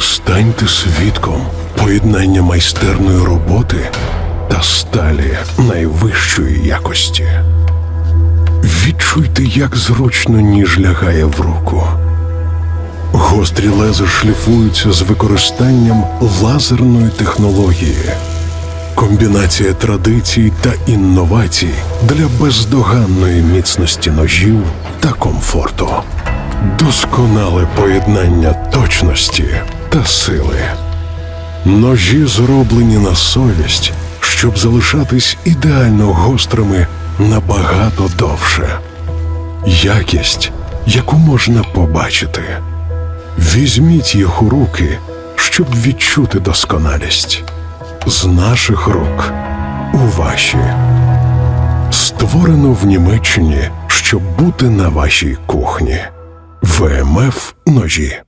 Станьте свідком поєднання майстерної роботи та сталі найвищої якості. Відчуйте, як зручно ніж лягає в руку. Гострі лези шліфуються з використанням лазерної технології. Комбінація традицій та інновацій для бездоганної міцності ножів та комфорту. Досконале поєднання точності та сили. Ножі зроблені на совість, щоб залишатись ідеально гострими набагато довше. Якість, яку можна побачити. Візьміть їх у руки, щоб відчути досконалість. З наших рук у ваші. Створено в Німеччині, щоб бути на вашій кухні. ВМФ ножі.